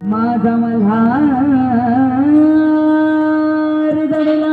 माझा मल्हार दडला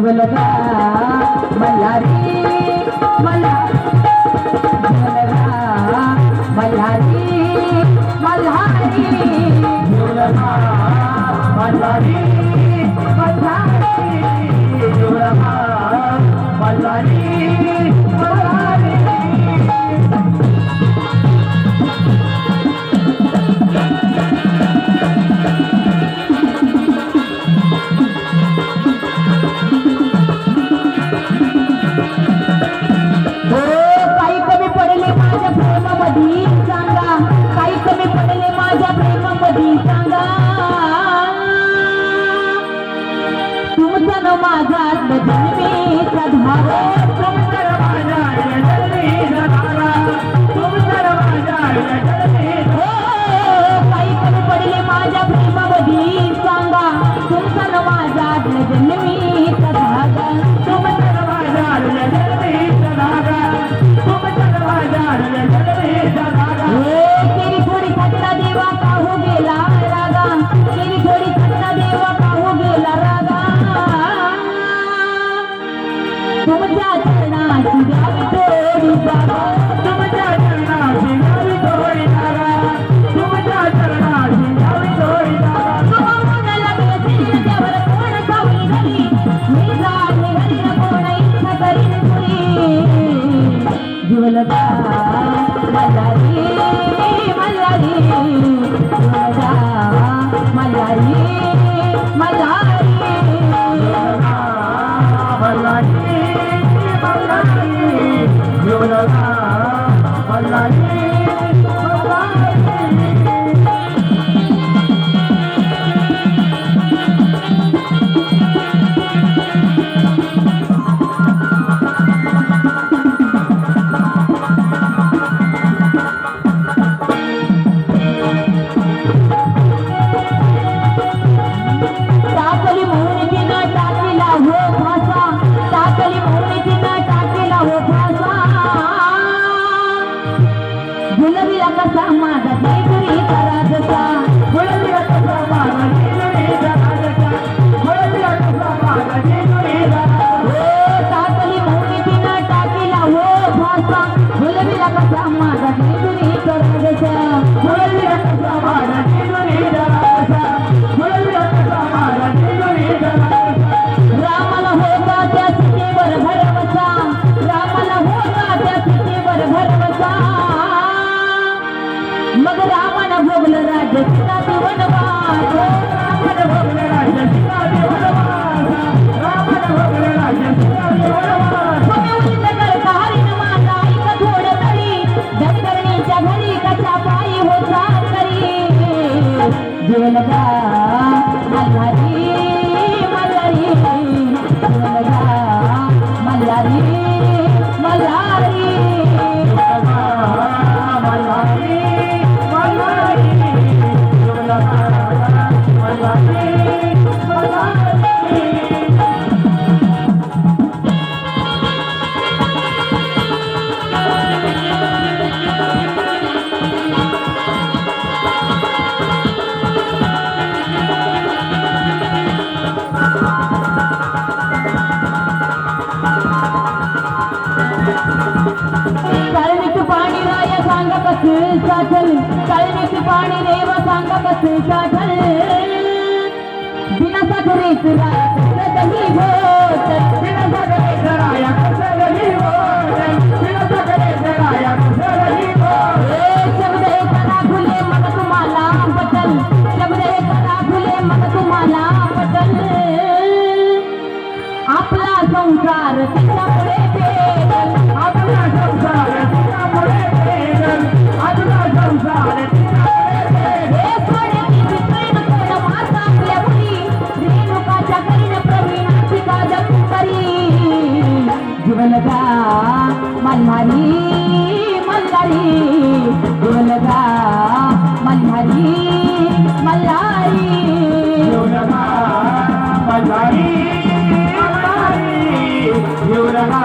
झुलगा मैया रे मैया झुलगा मैया मल्हारी मल्हारी मल्हारी मल्हारी मल्हारी. मग रामाला भोगलं राज्य तिला दिवण चाळीस पाणी देव सांगत असे साठल बिना साखरेच राया मल्हारी मल्हारी ढोलगा मल्हारी मल्हारी. ढोलगा मल्हारी मल्हारी. ढोलगा